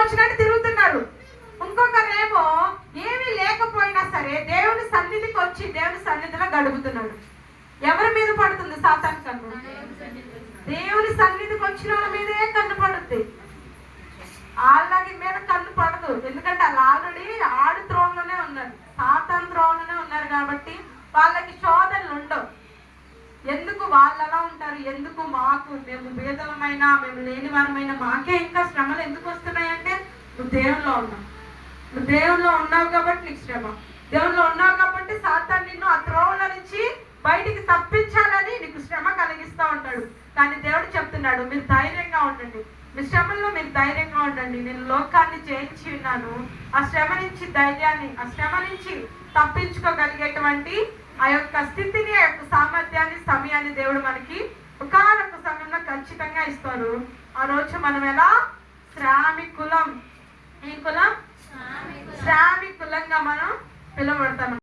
వచ్చినట్టు తిరుగుతున్నారు. ఇంకొకరేమో ఏమీ లేకపోయినా సరే దేవుని సన్నిధికి వచ్చి దేవుని సన్నిధిలో గడుపుతున్నాడు. ఎవరి మీద పడుతుంది సాతాన్ కన్ను? దేవుని సన్నిధికి వచ్చిన వాళ్ళ మీదే కన్ను పడుద్ది. వాళ్ళకి మీద కన్ను పడదు. ఎందుకంటే వాళ్ళు ఆల్రెడీ ఆడు త్రోణలోనే ఉన్నారు. సాతాన్ త్రోణలోనే ఉన్నారు కాబట్టి వాళ్ళకి శోధనలు ఉండవు. ఎందుకు వాళ్ళు అలా ఉంటారు? ఎందుకు మాకు మేము భేదమైన మేము లేని వారమైన మాకే ఇంకా శ్రమలు ఎందుకు వస్తున్నాయంటే నువ్వు దేవుల్లో ఉన్నావు. నువ్వు దేవుల్లో ఉన్నావు కాబట్టి నీకు శ్రమ. దేవుల్లో ఉన్నావు కాబట్టి సాతాన్ నిన్ను ఆ త్రోవల నుంచి బయటికి తప్పించాలని నీకు శ్రమ కలిగిస్తూ ఉంటాడు. కానీ దేవుడు చెప్తున్నాడు మీరు ధైర్యంగా ఉండండి. మీ శ్రమల్లో మీరు ధైర్యంగా ఉండండి. నేను లోకాన్ని జయించి ఉన్నాను. ఆ శ్రమ నుంచి ధైర్యాన్ని ఆ శ్రమ నుంచి తప్పించుకోగలిగేటువంటి ఆ యొక్క స్థితిని ఆ యొక్క సామర్థ్యం సమయాన్ని దేవుడు మనకి ఒకనొక సమయంలో ఖచ్చితంగా ఇస్తారు ఆ రోజు మనం ఎలా? శ్రామికులం ఈ కులం? శ్రామికులంగా మనం పిలువబడతాం.